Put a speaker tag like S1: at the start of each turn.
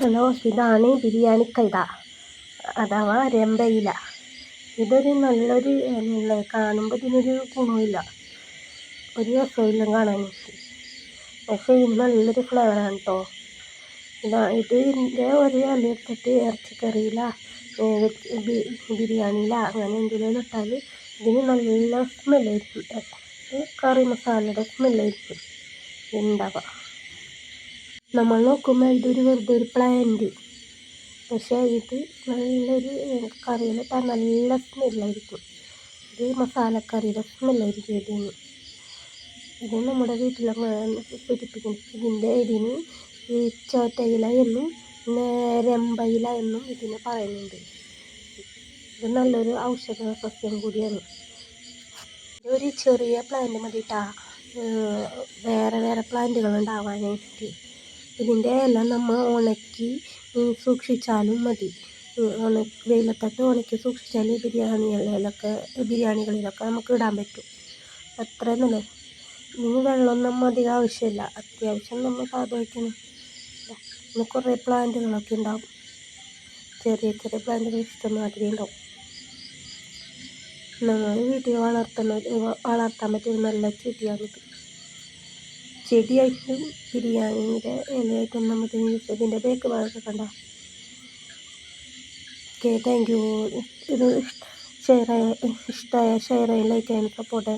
S1: Hello ഇതാണ് ബിരിയാണി കൈത അഥവാ രമ്പയില. ഇതൊരു നല്ലൊരു കാണുമ്പോൾ ഇതിനൊരു ഗുണമില്ല ഒരു രസമില്ല കാണാൻ പക്ഷേ ഇത് നല്ലൊരു ഫ്ലേവറാണ് കേട്ടോ ഇതാ ഇതിന്റെ ഒരു ഇല ഇറച്ചിക്കറിയില്ല ഇറച്ചിക്കറിയില ബിരിയാണിയില അങ്ങനെ എന്തെങ്കിലും ഇട്ടാൽ ഇതിന് നല്ല സ്മെല്ലായിരിക്കും. കറി മസാലയുടെ സ്മെല്ലായിരിക്കും. ഉണ്ടാവുക നമ്മൾ നോക്കുമ്പോൾ ഇതൊരു വെറുതെ ഒരു പ്ലാന്റ് പക്ഷേ ഇത് നല്ലൊരു കറിയിലിട്ടാൽ നല്ല സ്മെല്ലായിരിക്കും. ഇത് മസാലക്കറിയുടെ സ്മെല്ലായിരിക്കും ഇതിന്. ഇത് നമ്മുടെ വീട്ടിലൊക്കെ പിടിപ്പിക്കും ഇതിന്റെ ഇതിന് ഈ ചോറ്റയില എന്നും രമ്പയില എന്നും ഇതിനെ പറയുന്നുണ്ട്. ഇത് നല്ലൊരു ഔഷധ സസ്യം കൂടിയാണ്. ഒരു ചെറിയ പ്ലാന്റ് മതിട്ടാ. വേറെ വേറെ പ്ലാന്റുകൾ ഉണ്ടാവാനായിട്ട് ഇതിന്റെ ഇല നമ്മൾ ഉണക്കി സൂക്ഷിച്ചാലും മതി. വെയിലത്തിട്ട് ഉണക്കി സൂക്ഷിച്ചാൽ ബിരിയാണികളിലൊക്കെ ബിരിയാണികളിലൊക്കെ നമുക്ക് ഇടാൻ പറ്റും. അത്ര നല്ലത് ഇനി വെള്ളം വെള്ളമൊന്നും അധികം ആവശ്യമില്ല. അത്യാവശ്യം നമ്മൾ സാധാ വയ്ക്കണം പിന്നെ കുറേ പ്ലാന്റുകളൊക്കെ ഉണ്ടാവും. ചെറിയ ചെറിയ പ്ലാന്റുകൾ ഇഷ്ടമാതിരി ഉണ്ടാവും. നമ്മൾ വീട്ടിൽ വളർത്തുന്ന വളർത്താൻ പറ്റിയ നല്ല ചെടിയാണിത് ചെടിയായിട്ടും ബിരിയാണിയുടെ ഇലയായിട്ടും ചെയ്ത് ഇതിന്റെ ബേക്ക് ഭാഗമൊക്കെ കണ്ടോ? ഓക്കെ താങ്ക് യു ഇത് ഷെയർ ഇഷ്ടമായ ഷെയർ ലൈക്ക് ചെയ്യാൻ സപ്പോർട്ട്